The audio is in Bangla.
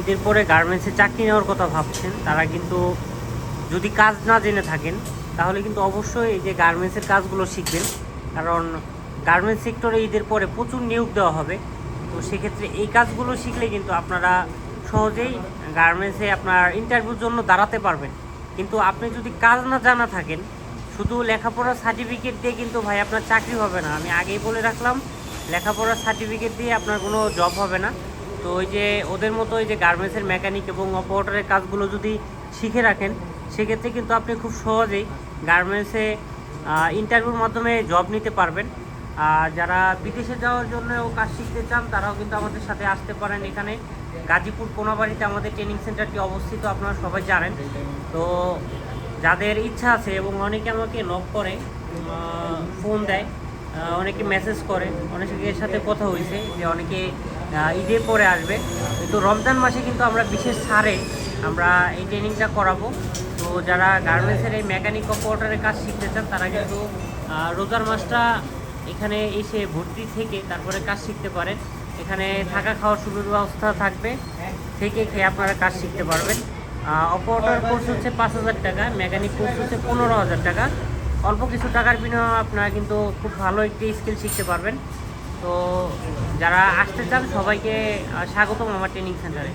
ঈদের পরে গার্মেন্টসে চাকরি নেওয়ার কথা ভাবছেন, তারা কিন্তু যদি কাজ না জেনে থাকেন, তাহলে কিন্তু অবশ্যই এই যে গার্মেন্টসের কাজগুলো শিখবেন। কারণ গার্মেন্টস সেক্টরে ঈদের পরে প্রচুর নিয়োগ দেওয়া হবে। তো সেক্ষেত্রে এই কাজগুলো শিখলে কিন্তু আপনারা সহজেই গার্মেন্টসে আপনার ইন্টারভিউর জন্য দাঁড়াতে পারবেন। কিন্তু আপনি যদি কাজ না জানা থাকেন, শুধু লেখাপড়ার সার্টিফিকেট দিয়ে কিন্তু ভাই আপনার চাকরি হবে না। আমি আগেই বলে রাখলাম, লেখাপড়ার সার্টিফিকেট দিয়ে আপনার কোনো জব হবে না। তো ওই যে ওদের মতো ওই যে গার্মেন্টসের মেকানিক এবং অপারেটরের কাজগুলো যদি শিখে রাখেন, সেক্ষেত্রে কিন্তু আপনি খুব সহজেই গার্মেন্টসে ইন্টারভিউর মাধ্যমে জব নিতে পারবেন। আর যারা বিদেশে যাওয়ার জন্য কাজ শিখতে চান, তারাও কিন্তু আমাদের সাথে আসতে পারেন এখানে। গাজীপুর কোনাবাড়িতে আমাদের ট্রেনিং সেন্টারটি অবস্থিত, আপনারা সবাই জানেন। তো যাদের ইচ্ছা আছে এবং অনেকে আমাকে নক করে ফোন দেয় অনেকে মেসেজ করে অনেকের সাথে কথা হয়েছে যে অনেকে ঈদে পরে আসবে। কিন্তু রমজান মাসে কিন্তু আমরা বিশেষ ছাড়ে আমরা এই ট্রেনিংটা করাবো। তো যারা গার্মেন্টসের এই মেকানিক অপারেটরের কাজ শিখতে চান, তারা কিন্তু রোজার মাসটা এখানে এসে ভর্তি থেকে তারপরে কাজ শিখতে পারেন। এখানে থাকা খাওয়ার সুবিধা ব্যবস্থা থাকবে। থেকে খেয়ে আপনারা কাজ শিখতে পারবেন। অপারেটর কোর্স হচ্ছে পাঁচ হাজার টাকা মেকানিক কোর্স হচ্ছে পনেরো হাজার টাকা। অল্প কিছু টাকার বিনিময়ে আপনারা কিন্তু খুব ভালো একটি স্কিল শিখতে পারবেন। তো যারা আসতে চান সবাইকে স্বাগতম আমার ট্রেনিং সেন্টারে